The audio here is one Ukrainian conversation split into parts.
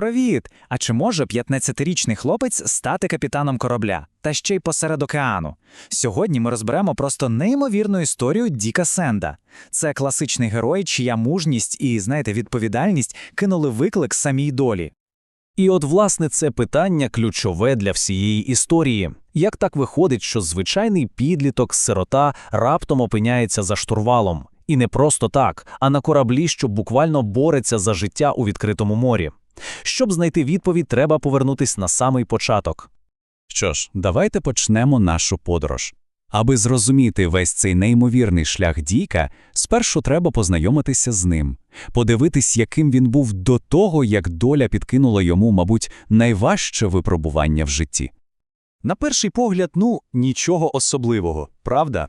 Привіт! А чи може 15-річний хлопець стати капітаном корабля, та ще й посеред океану? Сьогодні ми розберемо просто неймовірну історію Діка Сенда. Це класичний герой, чия мужність і, знаєте, відповідальність кинули виклик самій долі. І от, власне, це питання ключове для всієї історії. Як так виходить, що звичайний підліток, сирота раптом опиняється за штурвалом? І не просто так, а на кораблі, що буквально бореться за життя у відкритому морі. Щоб знайти відповідь, треба повернутись на самий початок. Що ж, давайте почнемо нашу подорож. Аби зрозуміти весь цей неймовірний шлях Діка, спершу треба познайомитися з ним, подивитись, яким він був до того, як доля підкинула йому, мабуть, найважче випробування в житті. На перший погляд, ну, нічого особливого, правда?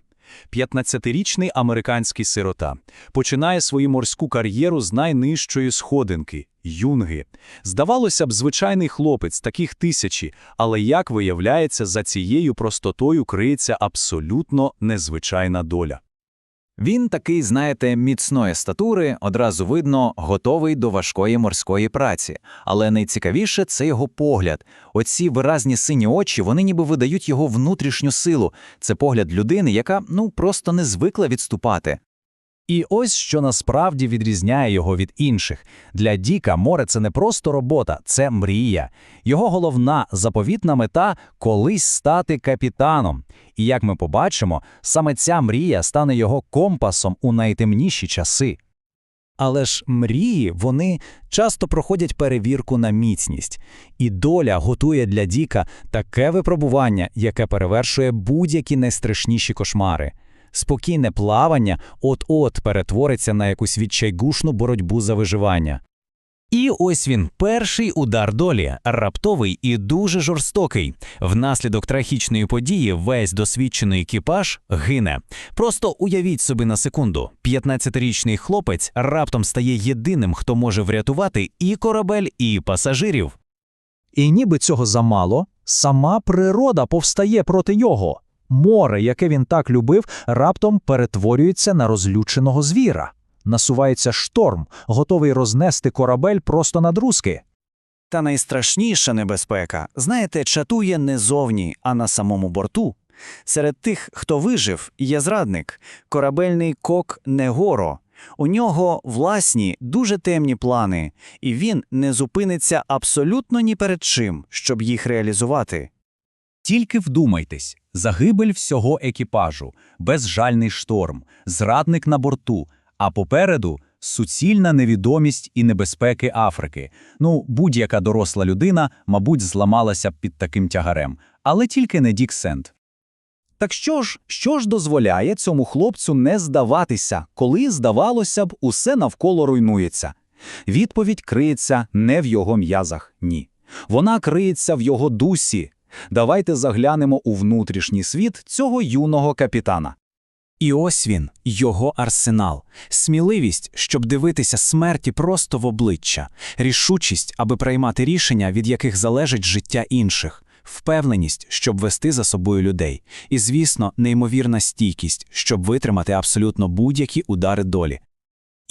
15-річний американський сирота починає свою морську кар'єру з найнижчої сходинки юнги. Здавалося б, звичайний хлопець, таких тисячі, але як виявляється, за цією простотою криється абсолютно незвичайна доля. Він такий, знаєте, міцної статури, одразу видно, готовий до важкої морської праці. Але найцікавіше це його погляд. Оці виразні сині очі, вони ніби видають його внутрішню силу. Це погляд людини, яка ну просто не звикла відступати. І ось що насправді відрізняє його від інших. Для Діка море це не просто робота, це мрія. Його головна заповітна мета колись стати капітаном. І як ми побачимо, саме ця мрія стане його компасом у найтемніші часи. Але ж мрії вони часто проходять перевірку на міцність, і доля готує для Діка таке випробування, яке перевершує будь-які найстрашніші кошмари. Спокійне плавання от-от перетвориться на якусь відчайгушну боротьбу за виживання. І ось він, перший удар долі, раптовий і дуже жорстокий. Внаслідок трагічної події весь досвідчений екіпаж гине. Просто уявіть собі на секунду: 15-річний хлопець раптом стає єдиним, хто може врятувати і корабель, і пасажирів. І ніби цього замало, сама природа повстає проти його. Море, яке він так любив, раптом перетворюється на розлюченого звіра. Насувається шторм, готовий рознести корабель просто на друзки. Та найстрашніша небезпека, знаєте, чатує не зовні, а на самому борту. Серед тих, хто вижив, є зрадник, корабельний кок Негоро. У нього власні дуже темні плани, і він не зупиниться абсолютно ні перед чим, щоб їх реалізувати. Тільки вдумайтесь, загибель всього екіпажу, безжальний шторм, зрадник на борту, а попереду суцільна невідомість і небезпеки Африки. Ну, будь-яка доросла людина, мабуть, зламалася б під таким тягарем, але тільки не Дік Сент. Так що ж, що ж дозволяє цьому хлопцю не здаватися, коли, здавалося б, усе навколо руйнується? Відповідь криється не в його м'язах, ні. Вона криється в його дусі. Давайте заглянемо у внутрішній світ цього юного капітана. І ось він, його арсенал, сміливість, щоб дивитися смерті просто в обличчя, рішучість, аби приймати рішення, від яких залежить життя інших, впевненість, щоб вести за собою людей, і, звісно, неймовірна стійкість, щоб витримати абсолютно будь-які удари долі.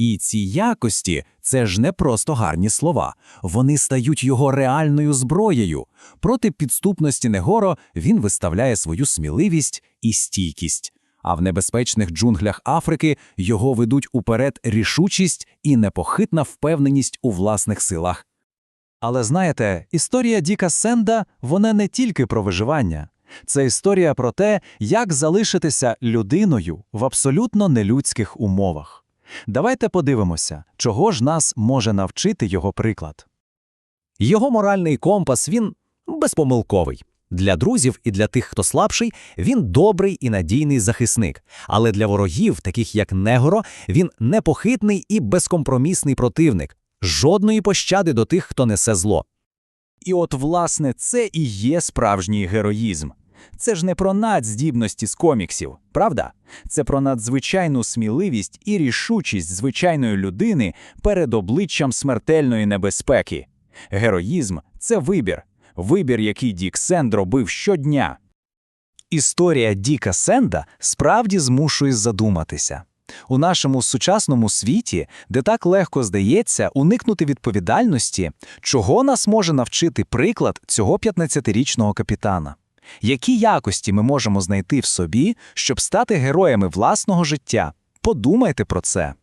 І ці якості це ж не просто гарні слова, вони стають його реальною зброєю. Проти підступності Негоро він виставляє свою сміливість і стійкість. А в небезпечних джунглях Африки його ведуть уперед рішучість і непохитна впевненість у власних силах. Але знаєте, історія Діка Сенда вона не тільки про виживання. Це історія про те, як залишитися людиною в абсолютно нелюдських умовах. Давайте подивимося, чого ж нас може навчити його приклад. Його моральний компас він безпомилковий. Для друзів і для тих, хто слабший, він добрий і надійний захисник. Але для ворогів, таких як Негоро, він непохитний і безкомпромісний противник, жодної пощади до тих, хто несе зло. І от, власне, це і є справжній героїзм. Це ж не про надздібності з коміксів, правда? Це про надзвичайну сміливість і рішучість звичайної людини перед обличчям смертельної небезпеки. Героїзм це вибір, вибір, який Дік Сенд робив щодня. Історія Діка Сенда справді змушує задуматися. У нашому сучасному світі, де так легко здається уникнути відповідальності, чого нас може навчити приклад цього 15-річного капітана? Які якості ми можемо знайти в собі, щоб стати героями власного життя? Подумайте про це.